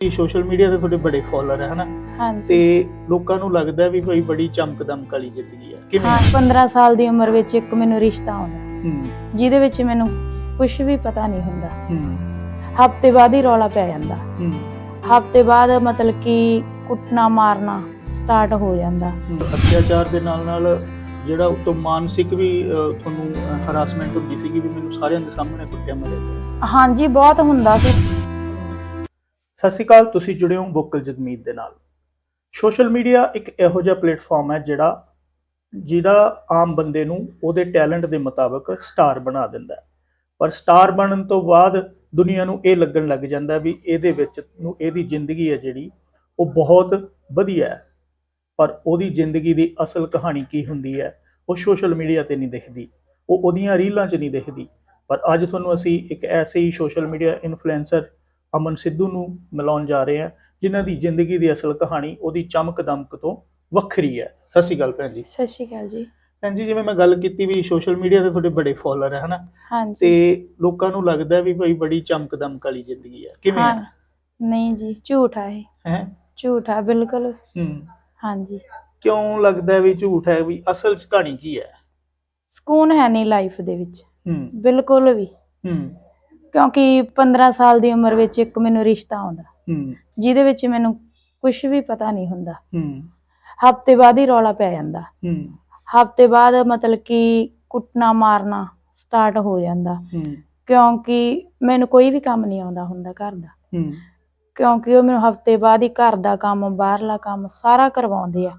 Social media ਤੇ ਤੁਹਾਡੇ ਬੜੇ ਫਾਲੋਅਰ ਹੈ ਹਨਾ? ਤੇ ਲੋਕਾਂ ਨੂੰ ਲੱਗਦਾ ਵੀ ਭਾਈ ਬੜੀ ਚਮਕਦਮ ਕਾਲੀ ਜ਼ਿੰਦਗੀ ਹੈ ਕਿਵੇਂ? ਹਾਂ 15 ਸਾਲ ਦੀ ਉਮਰ ਵਿੱਚ ਇੱਕ ਮੈਨੂੰ ਰਿਸ਼ਤਾ ਆਉਂਦਾ। ਜਿਹਦੇ ਵਿੱਚ ਮੈਨੂੰ ਕੁਝ ਵੀ ਪਤਾ ਨਹੀਂ ਹੁੰਦਾ। ਹਫ਼ਤੇ ਬਾਅਦ ਹੀ ਰੌਲਾ ਪੈ ਜਾਂਦਾ। ਹਫ਼ਤੇ ਬਾਅਦ ਮਤਲਬ ਕਿ ਕੁੱਟਣਾ ਮਾਰਨਾ ਸਟਾਰਟ ਹੋ ਜਾਂਦਾ। ਅਤਿਆਚਾਰ ਦੇ ਨਾਲ ਨਾਲ ਜਿਹੜਾ ਉਤੋਂ ਮਾਨਸਿਕ ਵੀ ਤੁਹਾਨੂੰ ਹਰਾਸਮੈਂਟ ਹੁੰਦੀ ਸੀਗੀ ਵੀ ਮੈਨੂੰ ਸਾਰਿਆਂ ਦੇ ਸਾਹਮਣੇ ਕੁੱਟਿਆ ਮਾਰਿਆ। ਹਾਂਜੀ ਬਹੁਤ ਹੁੰਦਾ ਸੀ। ਸਤਿ ਸ਼੍ਰੀ ਅਕਾਲ, ਤੁਸੀਂ ਜੁੜੇ ਹੋ ਵੋਕਲ ਜਗਮੀਤ ਦੇ ਨਾਲ। ਸੋਸ਼ਲ ਮੀਡੀਆ ਇੱਕ ਇਹੋ ਜਿਹਾ ਪਲੇਟਫਾਰਮ ਹੈ ਜਿਹੜਾ ਜਿਹੜਾ ਆਮ ਬੰਦੇ ਨੂੰ ਉਹਦੇ ਟੈਲੈਂਟ ਦੇ ਮੁਤਾਬਕ ਸਟਾਰ ਬਣਾ ਦਿੰਦਾ ਹੈ। ਪਰ ਸਟਾਰ ਬਣਨ ਤੋਂ ਬਾਅਦ ਦੁਨੀਆ ਨੂੰ ਇਹ ਲੱਗਣ ਲੱਗ ਜਾਂਦਾ ਵੀ ਇਹਦੇ ਵਿੱਚ ਨੂੰ ਇਹਦੀ ਜ਼ਿੰਦਗੀ ਹੈ ਜਿਹੜੀ, ਉਹ ਬਹੁਤ ਵਧੀਆ ਹੈ। ਪਰ ਉਹਦੀ ਜ਼ਿੰਦਗੀ ਦੀ ਅਸਲ ਕਹਾਣੀ ਕੀ ਹੁੰਦੀ ਹੈ, ਉਹ ਸੋਸ਼ਲ ਮੀਡੀਆ ਤੇ ਨਹੀਂ ਦਿਖਦੀ। ਉਹ ਉਹਦੀਆਂ ਰੀਲਾਂ 'ਚ ਨਹੀਂ ਦਿਖਦੀ। ਪਰ ਅੱਜ ਤੁਹਾਨੂੰ ਅਸੀਂ ਇੱਕ ਐਸੇ ਹੀ social media influencer Aman Sidhu ਨੂੰ ਮਿਲਾਉਣ ਜਾ ਰਹੇ ਹਾਂ ਜਿਨ੍ਹਾਂ ਦੀ ਜ਼ਿੰਦਗੀ ਦੀ ਅਸਲ ਕਹਾਣੀ ਉਹਦੀ ਚਮਕ ਦਮਕ ਤੋਂ ਵੱਖਰੀ ਹੈ। ਸਤਿ ਸ਼੍ਰੀ ਅਕਾਲ ਭੈਣ ਜੀ। ਸਤਿ ਸ਼੍ਰੀ ਅਕਾਲ ਜੀ। ਭੈਣ ਜੀ ਜਿਵੇਂ ਮੈਂ ਗੱਲ ਕੀਤੀ ਵੀ ਸੋਸ਼ਲ ਮੀਡੀਆ ਤੇ ਤੁਹਾਡੇ ਬੜੇ ਫਾਲੋਅਰ ਹੈ ਹਨਾ? ਹਾਂਜੀ। ਤੇ ਲੋਕਾਂ ਨੂੰ ਲੱਗਦਾ ਵੀ ਭਾਈ ਬੜੀ ਚਮਕ ਦਮਕ ਵਾਲੀ ਜ਼ਿੰਦਗੀ ਹੈ ਕਿਵੇਂ ਹਾਂ ਹੈ ਨਹੀਂ ਜੀ ਝੂਠ ਆ ਇਹ। ਹੈ? ਝੂਠ ਆ ਬਿਲਕੁਲ। ਹੂੰ। ਹਾਂਜੀ। ਕਿਉਂ ਲੱਗਦਾ ਵੀ ਝੂਠ ਹੈ ਵੀ ਅਸਲ ਚ ਕਹਾਣੀ ਕੀ ਹੈ? ਸਕੂਨ ਹੈ ਨਹੀਂ ਲਾਈਫ ਦੇ ਵਿੱਚ। ਹੂੰ। ਬਿਲਕੁਲ ਵੀ। ਹੂੰ। ਕਿਉਂਕਿ 15 ਸਾਲ ਦੀ ਉਮਰ ਵਿੱਚ ਇੱਕ ਮੈਨੂੰ ਰਿਸ਼ਤਾ ਆਉਂਦਾ। ਹੂੰ। ਜਿਹਦੇ ਵਿੱਚ ਮੈਨੂੰ ਕੁਝ ਵੀ ਪਤਾ ਨਹੀਂ ਹੁੰਦਾ। ਹੂੰ। ਹਫ਼ਤੇ ਬਾਅਦ ਹੀ ਰੌਲਾ ਪੈ ਜਾਂਦਾ। ਹੂੰ। ਹਫ਼ਤੇ ਬਾਅਦ ਮਤਲਬ ਕਿ ਕੁੱਟਣਾ ਮਾਰਨਾ ਸਟਾਰਟ ਹੋ ਜਾਂਦਾ। ਹੂੰ। ਕਿਉਂਕਿ ਮੈਨੂੰ ਕੋਈ ਵੀ ਕੰਮ ਨਹੀਂ ਆਉਂਦਾ ਹੁੰਦਾ ਘਰ ਦਾ। ਹੂੰ। ਕਿਉਂਕਿ ਉਹ ਮੈਨੂੰ ਹਫ਼ਤੇ ਬਾਅਦ ਹੀ ਘਰ ਦਾ ਕੰਮ ਬਾਹਰਲਾ ਕੰਮ ਸਾਰਾ ਕਰਵਾਉਂਦੇ ਆ।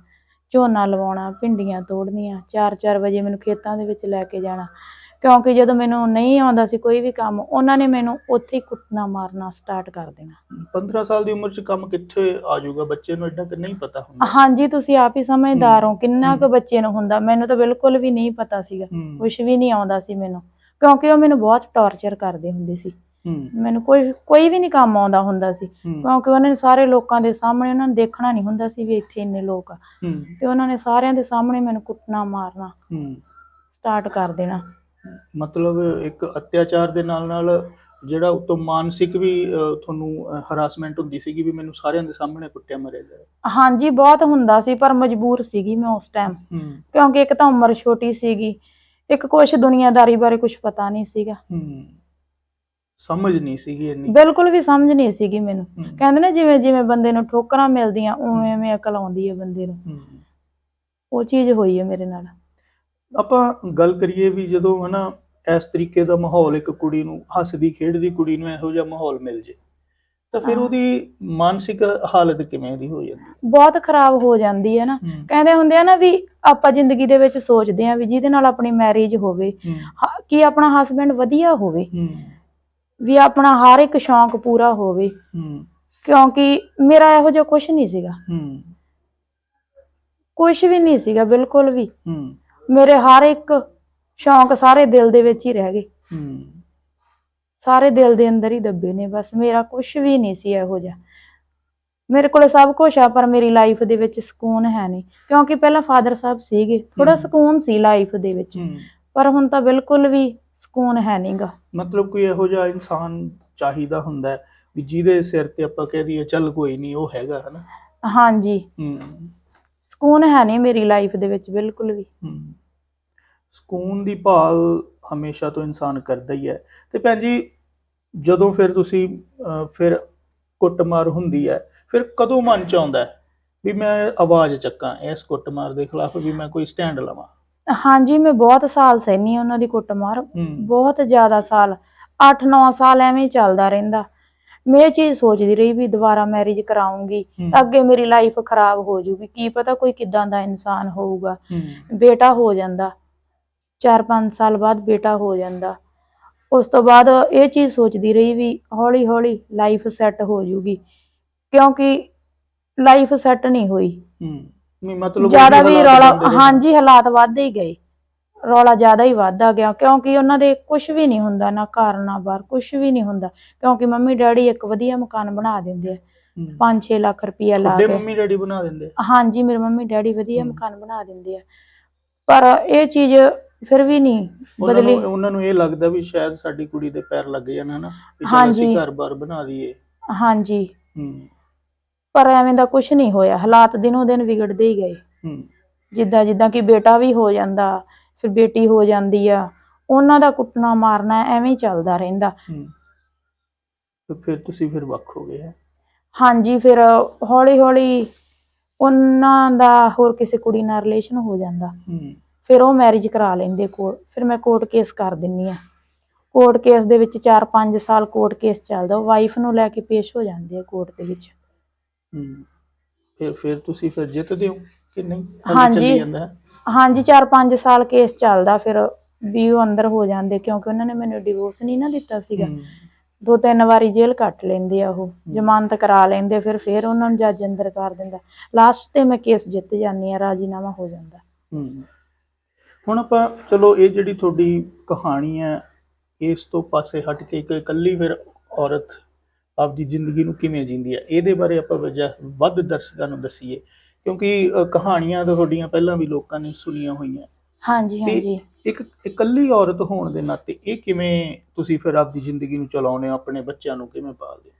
ਝੋਨਾ ਲਵਾਉਣਾ ਭਿੰਡੀਆਂ ਤੋੜਨੀਆਂ 4-4 ਵਜੇ ਮੈਨੂੰ ਖੇਤਾਂ ਦੇ ਵਿੱਚ ਲੈ ਕੇ ਜਾਣਾ। ਕਿਉਂਕਿ ਜਦੋਂ ਮੈਨੂੰ ਨਹੀਂ ਆਉਂਦਾ ਸੀ ਕੋਈ ਵੀ ਕੰਮ ਉਹਨਾਂ ਨੇ ਮੈਨੂੰ ਉੱਥੇ ਹੀ ਕੁੱਟਣਾ ਮਾਰਨਾ ਸਟਾਰਟ ਕਰ ਦੇਣਾ। 15 ਸਾਲ ਦੀ ਉਮਰ ਚ ਕੰਮ ਕਿੱਥੇ ਆ ਜਾਊਗਾ? ਬੱਚੇ ਨੂੰ ਐਡਾ ਕਿ ਨਹੀਂ ਪਤਾ ਹੁੰਦਾ। ਹਾਂਜੀ ਤੁਸੀਂ ਆਪ ਹੀ ਸਮਝਦਾਰ ਹੋ ਕਿੰਨਾ ਕੁ। ਬੱਚੇ ਨੂੰ ਹੁੰਦਾ। ਮੈਨੂੰ ਤਾਂ ਬਿਲਕੁਲ ਵੀ ਨਹੀਂ ਪਤਾ ਸੀਗਾ। ਹੂੰ। ਕੁਝ ਵੀ ਨਹੀਂ ਆਉਂਦਾ ਸੀ ਮੈਨੂੰ। ਕਿਉਂਕਿ ਉਹ ਮੈਨੂੰ ਬਹੁਤ ਟੌਰਚਰ ਕਰਦੇ ਹੁੰਦੇ ਸੀ। ਹੂੰ। ਮੈਨੂੰ ਕੋਈ ਕੋਈ ਵੀ ਨਹੀਂ ਕੰਮ ਆਉਂਦਾ ਹੁੰਦਾ ਸੀ। ਹੂੰ। ਕਿਉਂਕਿ ਉਹਨਾਂ ਨੇ ਸਾਰੇ ਲੋਕਾਂ ਦੇ ਸਾਹਮਣੇ ਉਹਨਾਂ ਨੂੰ ਦੇਖਣਾ ਨਹੀਂ ਹੁੰਦਾ ਸੀ ਵੀ ਇੱਥੇ ਇੰਨੇ ਲੋਕ ਆ। ਹੂੰ। ਤੇ ਉਹਨਾਂ ਨੇ ਸਾਰਿਆਂ ਦੇ ਸਾਹਮਣੇ ਮੈਨੂੰ ਕੁੱਟਣਾ ਮਾਰਨਾ ਹੂੰ। ਸਟਾਰਟ ਕਰ ਦੇਣਾ। ਮਤਲਬ ਇੱਕ ਅਤਿਆਚਾਰ ਦੇ ਨਾਲ ਨਾਲ ਜਿਹੜਾ ਉਤੋਂ ਮਾਨਸਿਕ ਵੀ ਤੁਹਾਨੂੰ ਹਰਾਸਮੈਂਟ ਹੁੰਦੀ ਸੀਗੀ ਵੀ ਮੈਨੂੰ ਸਾਰਿਆਂ ਦੇ ਸਾਹਮਣੇ ਕੁੱਟਿਆ ਮਾਰਿਆ ਜਾਏ ਹਾਂਜੀ ਬਹੁਤ ਹੁੰਦਾ ਸੀ ਪਰ ਮਜਬੂਰ ਸੀਗੀ ਮੈਂ ਉਸ ਟਾਈਮ ਕਿਉਂਕਿ ਇੱਕ ਤਾਂ ਉਮਰ ਛੋਟੀ ਸੀਗੀ ਇੱਕ ਕੁਛ ਦੁਨੀਆਦਾਰੀ ਬਾਰੇ ਕੁਝ ਪਤਾ ਨਹੀਂ ਸੀਗਾ। ਸਮਝ ਨਹੀਂ ਸੀਗੀ ਇੰਨੀ। ਬਿਲਕੁਲ ਵੀ ਸਮਝ ਨਹੀਂ ਸੀਗੀ ਮੈਨੂੰ। ਕਹਿੰਦੇ ਨੇ ਜਿਵੇਂ ਜਿਵੇਂ ਬੰਦੇ ਨੂੰ ਠੋਕਰਾਂ ਮਿਲਦੀਆਂ ਉਵੇਂ ਉਵੇਂ ਅਕਲ ਆਉਂਦੀ ਹੈ ਬੰਦੇ ਨੂੰ। ਉਹ ਚੀਜ਼ ਹੋਈ ਹੈ ਮੇਰੇ ਨਾਲ। ਆਪਾਂ ਗੱਲ ਕਰੀਏ ਵੀ ਜਦੋਂ ਹਨਾ ਇਸ ਤਰੀਕੇ ਦਾ ਮਾਹੌਲ ਇੱਕ ਕੁੜੀ ਨੂੰ ਹੱਸਦੀ ਖੇਡਦੀ ਕੁੜੀ ਨੂੰ ਇਹੋ ਜਿਹਾ ਮਾਹੌਲ ਮਿਲ ਜੇ ਤਾਂ ਫਿਰ। ਉਹਦੀ ਮਾਨਸਿਕ ਹਾਲਤ ਕਿਵੇਂ ਦੀ ਹੋ ਜਾਂਦੀ? ਬਹੁਤ ਖਰਾਬ ਹੋ ਜਾਂਦੀ ਹੈ ਨਾ। ਕਹਿੰਦੇ ਹੁੰਦੇ ਆ ਨਾ ਵੀ ਆਪਾਂ ਜ਼ਿੰਦਗੀ ਦੇ ਵਿੱਚ ਸੋਚਦੇ ਆ ਵੀ ਜਿਹਦੇ ਨਾਲ ਆਪਣੀ ਮੈਰਿਜ ਹੋਵੇ ਹੂੰ। ਹ- ਕਿ ਆਪਣਾ ਹਸਬੰਡ ਵਧੀਆ ਹੋਵੇ ਵੀ ਆਪਣਾ ਹਰ ਇੱਕ ਸ਼ੌਂਕ ਪੂਰਾ ਹੋਵੇ। ਹੂੰ। ਕਿਉਂਕਿ ਮੇਰਾ ਇਹੋ ਜਿਹਾ ਕੁਝ ਨਹੀਂ ਸੀਗਾ। ਹੂੰ। ਕੁਝ ਵੀ ਨਹੀਂ ਸੀਗਾ ਬਿਲਕੁਲ ਵੀ। ਹੂੰ। ਮੇਰੇ ਹਰ ਇੱਕ ਸ਼ੌਂਕ ਸਾਰੇ ਦਿਲ ਦੇ ਵਿੱਚ ਹੀ ਰਹਿ ਗਏ। ਹੂੰ। ਸਾਰੇ ਦਿਲ ਦੇ ਅੰਦਰ ਹੀ ਦੱਬੇ ਨੇ ਬਸ ਮੇਰਾ ਕੁਝ ਵੀ ਨਹੀਂ ਸੀ ਇਹੋ ਜਿਹਾ। ਮੇਰੇ ਕੋਲ ਸਭ ਕੁਝ ਆ ਪਰ ਮੇਰੀ ਲਾਈਫ ਦੇ ਵਿੱਚ ਸਕੂਨ ਹੈ ਨਹੀਂ। ਕਿਉਂਕਿ ਪਹਿਲਾਂ ਫਾਦਰ ਸਾਹਿਬ ਸੀਗੇ ਥੋੜਾ। ਸਕੂਨ ਸੀ ਲਾਈਫ ਦੇ ਵਿੱਚ। ਹੂੰ। ਪਰ ਹੁਣ ਤਾਂ ਬਿਲਕੁਲ ਵੀ ਸਕੂਨ ਹੈ ਨਹੀਂਗਾ। ਮਤਲਬ ਕੋਈ ਇਹੋ ਜਿਹਾ ਇਨਸਾਨ ਚਾਹੀਦਾ ਹੁੰਦਾ ਹੈ ਵੀ ਜਿਹਦੇ ਸਿਰ ਤੇ ਆਪਾਂ ਕਹਿ ਦਈਏ ਚੱਲ ਕੋਈ ਨਹੀਂ ਉਹ ਹੈਗਾ ਹਨਾ? ਹਾਂਜੀ। ਹੂੰ। ਸਕੂਨ ਹੈ ਨਹੀਂ ਮੇਰੀ ਲਾਈਫ ਦੇ ਵਿੱਚ ਬਿਲਕੁਲ ਵੀ। ਸਕੂਨ ਦੀ ਭਾਲ ਹਮੇਸ਼ਾ ਤੋਂ ਇਨਸਾਨ ਕਰਦਾ ਹੀ ਹੈ। ਤੇ ਭੈਣ ਜੀ ਜਦੋਂ ਫਿਰ ਤੁਸੀਂ ਅਹ, ਫਿਰ ਕੁੱਟਮਾਰ ਹੁੰਦੀ ਹੈ ਫਿਰ ਕਦੋਂ ਮਨ ਚ ਆਉਂਦਾ ਹੈ ਵੀ ਮੈਂ ਆਵਾਜ਼ ਚੱਕਾਂ ਇਸ ਕੁੱਟਮਾਰ ਦੇ ਖਿਲਾਫ ਵੀ ਮੈਂ ਕੋਈ ਸਟੈਂਡ ਲਵਾਂ? ਹਾਂਜੀ ਮੈਂ ਬਹੁਤ ਸਾਲ ਸਹਿਨੀ ਉਹਨਾਂ ਦੀ ਕੁੱਟਮਾਰ। ਹੂੰ। ਬਹੁਤ ਜ਼ਿਆਦਾ ਸਾਲ 8-9 ਸਾਲ ਐਵੇਂ ਹੀ ਚੱਲਦਾ ਰਹਿੰਦਾ। ਮੈਂ ਇਹ ਚੀਜ਼ ਸੋਚਦੀ ਰਹੀ ਵੀ ਦੁਬਾਰਾ ਮੈਰਿਜ ਕਰਾਉਂਗੀ ਤਾਂ ਅੱਗੇ ਮੇਰੀ ਲਾਈਫ ਖਰਾਬ ਹੋ ਜੂਗੀ ਕੀ ਪਤਾ ਕੋਈ ਕਿਦਾਂ ਦਾ ਇਨਸਾਨ ਹੋਊਗਾ। ਬੇਟਾ ਹੋ ਜਾਂਦਾ। 4-5 ਸਾਲ ਬਾਅਦ ਬੇਟਾ ਹੋ ਜਾਂਦਾ। ਉਸ ਤੋਂ ਬਾਅਦ ਇਹ ਚੀਜ਼ ਸੋਚਦੀ ਰਹੀ ਵੀ ਹੌਲੀ ਹੌਲੀ ਲਾਈਫ ਸੈੱਟ ਹੋ ਜੂਗੀ ਕਿਉਂਕਿ ਲਾਈਫ ਸੈੱਟ ਨਹੀਂ ਹੋਈ। ਹੂੰ। ਨਹੀਂ ਮਤਲਬ ਜ਼ਿਆਦਾ ਵੀ ਰੌਲਾ। ਹਾਂਜੀ ਹਾਲਾਤ ਵੱਧਦੇ ਹੀ ਗਏ। ਰੌਲਾ ਜ਼ਿਆਦਾ ਹੀ ਵੱਧਦਾ ਗਿਆ ਕਿਉਂਕਿ ਉਹਨਾਂ ਦੇ ਕੁਝ ਵੀ ਨਹੀਂ ਹੁੰਦਾ ਨਾ ਘਰ ਨਾ ਬਾਹਰ ਕੁਝ ਵੀ ਨਹੀਂ ਹੁੰਦਾ ਕਿਉਂਕਿ ਮੰਮੀ ਡੈਡੀ ਇੱਕ ਵਧੀਆ ਮਕਾਨ ਬਣਾ ਦਿੰਦੇ ਆ ਹੂੰ। 5-6 ਲੱਖ ਰੁਪਇਆ ਲਾ ਕੇ ਮੰਮੀ ਡੈਡੀ ਬਣਾ ਦਿੰਦੇ ਆ? ਹਾਂਜੀ ਮੇਰੇ ਮੰਮੀ ਡੈਡੀ ਵਧੀਆ। ਮਕਾਨ ਬਣਾ ਦਿੰਦੇ ਆ ਪਰ ਇਹ ਚੀਜ਼ ਫਿਰ ਵੀ ਨਹੀਂ ਬਦਲੀ ਉਹਨਾਂ ਨੂੰ ਇਹ ਲੱਗਦਾ ਵੀ ਸ਼ਾਇਦ ਸਾਡੀ ਕੁੜੀ ਦੇ ਪੈਰ ਲੱਗ ਜਾਣ ਹਨਾ ਵੀ ਚਲ। ਅਸੀਂ ਘਰ-ਬਾਰ ਬਣਾ ਦਈਏ ਹਾਂਜੀ ਪਰ ਐਵੇਂ ਦਾ ਕੁਝ ਨਹੀਂ ਹੋਇਆ ਹਾਲਾਤ ਦਿਨੋਂ ਦਿਨ ਵਿਗੜਦੇ ਹੀ ਗਏ ਜਿੱਦਾਂ ਜਿੱਦਾਂ ਕਿ ਬੇਟਾ ਵੀ ਹੋ ਜਾਂਦਾ ਫਿਰ ਬੇਟੀ ਹੋ ਜਾਂਦੀ ਆ। ਉਹਨਾਂ ਦਾ ਕੁੱਟਣਾ ਮਾਰਨਾ ਐਵੇਂ ਹੀ ਚੱਲਦਾ ਰਹਿੰਦਾ। ਹੂੰ। ਤੇ ਫਿਰ ਤੁਸੀਂ ਫਿਰ ਵੱਖ ਹੋ ਗਏ ਹੈ। ਹਾਂਜੀ ਫਿਰ ਹੌਲੀ ਹੌਲੀ ਉਹਨਾਂ ਦਾ ਹੋਰ ਕਿਸੇ ਕੁੜੀ ਨਾਲ ਰਿਲੇਸ਼ਨ ਹੋ ਜਾਂਦਾ। ਹੂੰ। ਫਿਰ ਉਹ ਮੈਰਿਜ ਕਰਾ ਲੈਂਦੇ ਕੋਲ ਫਿਰ ਮੈਂ ਕੋਰਟ ਕੇਸ ਕਰ ਦਿੰਨੀ ਆ। ਕੋਰਟ ਕੇਸ ਦੇ ਵਿੱਚ 4-5 ਸਾਲ ਕੋਰਟ ਕੇਸ ਚੱਲਦਾ। ਵਾਈਫ ਨੂੰ ਲੈ ਕੇ ਪੇਸ਼ ਹੋ ਜਾਂਦੇ ਆ ਕੋਰਟ ਦੇ ਵਿੱਚ। ਹੂੰ। ਫਿਰ ਫਿਰ ਤੁਸੀਂ ਫਿਰ ਜਿੱਤਦੇ ਹੋ ਕਿ ਨਹੀਂ? ਹਾਂਜੀ। ਚੱਲੀ ਜਾਂਦਾ ਹੈ? ਹਾਂਜੀ 4-5 ਸਾਲ ਕੇਸ ਚੱਲਦਾ ਫਿਰ ਵੀ ਉਹ ਅੰਦਰ ਹੋ ਜਾਂਦੇ ਕਿਉਂਕਿ ਉਹਨਾਂ ਨੇ ਮੈਨੂੰ ਡਿਵੋਰਸ ਨਹੀਂ ਨਾ ਦਿੱਤਾ ਸੀਗਾ। ਦੋ ਤਿੰਨ ਵਾਰੀ ਜੇਲ੍ਹ ਕੱਟ ਲੈਂਦੇ ਆ ਉਹ ਜ਼ਮਾਨਤ ਕਰਾ ਲੈਂਦੇ ਫਿਰ ਫਿਰ ਉਹਨਾਂ ਨੂੰ ਜੱਜ ਅੰਦਰ ਕਰ ਦਿੰਦਾ। ਲਾਸਟ ਤੇ ਮੈਂ ਕੇਸ ਜਿੱਤ ਜਾਂਦੀ ਆ ਰਾਜੀਨਾਮਾ ਹੋ ਜਾਂਦਾ। ਹੁਣ ਆਪਾਂ ਚਲੋ ਇਹ ਜਿਹੜੀ ਤੁਹਾਡੀ ਕਹਾਣੀ ਹੈ ਇਸ ਤੋਂ ਪਾਸੇ ਹਟ ਕੇ ਇੱਕ ਇਕੱਲੀ ਫਿਰ ਔਰਤ ਆਪਦੀ ਜ਼ਿੰਦਗੀ ਨੂੰ ਕਿਵੇਂ ਜੀਂਦੀ ਹੈ ਇਹਦੇ ਬਾਰੇ ਆਪਾਂ ਵੱਧ ਦਰਸ਼ਕਾਂ ਨੂੰ ਦਸੀਏ। ਕਿਉਂਕਿ ਅ, ਕਹਾਣੀਆਂ ਤਾਂ ਤੁਹਾਡੀਆਂ ਪਹਿਲਾਂ ਵੀ ਲੋਕਾਂ ਨੇ ਸੁਣੀਆਂ ਹੋਈਆਂ। ਹਾਂਜੀ ਤੇ ਹਾਂਜੀ। ਇੱਕ ਇਕੱਲੀ ਔਰਤ ਹੋਣ ਦੇ ਨਾਤੇ ਇਹ ਕਿਵੇਂ ਤੁਸੀਂ ਫਿਰ ਆਪਦੀ ਜ਼ਿੰਦਗੀ ਨੂੰ ਚਲਾਉਂਦੇ ਹੋ ਆਪਣੇ ਬੱਚਿਆਂ ਨੂੰ ਕਿਵੇਂ ਪਾਲਦੇ ਹੋ?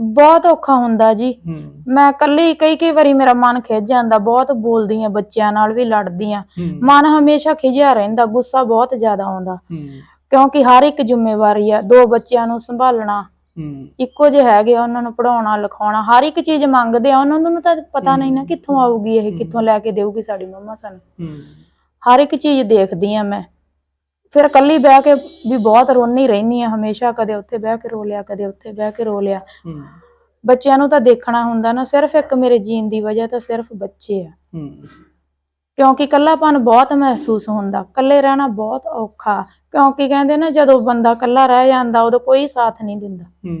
ਬਹੁਤ ਔਖਾ ਹੁੰਦਾ ਜੀ। ਹੂੰ। ਮੈਂ ਇਕੱਲੀ ਕਈ ਕਈ ਵਾਰੀ ਮੇਰਾ ਮਨ ਖਿੱਚ ਜਾਂਦਾ ਬਹੁਤ ਬੋਲਦੀ ਆ ਬੱਚਿਆਂ ਨਾਲ ਵੀ ਲੜਦੀ ਆ ਹੂੰ। ਮਨ ਹਮੇਸ਼ਾ ਖਿਜਿਆ ਰਹਿੰਦਾ ਗੁੱਸਾ ਬਹੁਤ ਜ਼ਿਆਦਾ ਆਉਂਦਾ। ਹੂੰ। ਕਿਉਂਕਿ ਹਰ ਇੱਕ ਜ਼ਿੰਮੇਵਾਰੀ ਆ ਦੋ ਬੱਚਿਆਂ ਨੂੰ ਸੰਭਾਲਣਾ ਹੂੰ। ਇੱਕੋ ਜਿਹੇ ਹੈਗੇ ਆ, ਉਹਨਾਂ ਨੂੰ ਪੜਾਉਣਾ ਲਿਖਾਉਣਾ ਹਰ ਇੱਕ ਚੀਜ਼ ਮੰਗਦੇ ਆ ਉਹਨਾਂ ਨੂੰ ਤਾਂ ਪਤਾ ਨਹੀਂ ਨਾ ਕਿੱਥੋਂ ਆਊਗੀ ਇਹ ਕਿੱਥੋਂ ਲੈ ਕੇ ਦੇਊਗੀ ਸਾਡੀ ਮੰਮਾ ਸਾਨੂੰ। ਹੂੰ। ਹਰ ਇੱਕ ਚੀਜ਼ ਦੇਖਦੀ ਆ ਮੈਂ। ਫਿਰ ਇਕੱਲੀ ਬਹਿ ਕੇ ਵੀ ਬਹੁਤ ਰੋਣੀ ਰਹਿਨੀ ਆ ਹਮੇਸ਼ਾ ਕਦੇ ਉੱਥੇ ਬਹਿ ਕੇ ਰੋ ਲਿਆ ਕਦੇ ਉੱਥੇ ਬਹਿ ਕੇ ਰੋ ਲਿਆ। ਹੂੰ। ਬੱਚਿਆਂ ਨੂੰ ਤਾਂ ਦੇਖਣਾ ਹੁੰਦਾ ਨਾ ਸਿਰਫ ਇੱਕ ਮੇਰੇ ਜੀਣ ਦੀ ਵਜ੍ਹਾ ਤਾਂ ਸਿਰਫ ਬੱਚੇ ਆ। ਹੂੰ। ਕਿਉਂਕਿ ਇਕੱਲਾਪਨ ਬਹੁਤ ਮਹਿਸੂਸ ਹੁੰਦਾ ਇਕੱਲੇ ਰਹਿਣਾ ਬਹੁਤ ਔਖਾ ਕਿਉਂਕਿ ਕਹਿੰਦੇ ਨਾ ਜਦੋਂ ਬੰਦਾ ਇਕੱਲਾ ਰਹਿ ਜਾਂਦਾ ਉਦੋਂ ਕੋਈ ਸਾਥ ਨਹੀਂ ਦਿੰਦਾ ਹੂੰ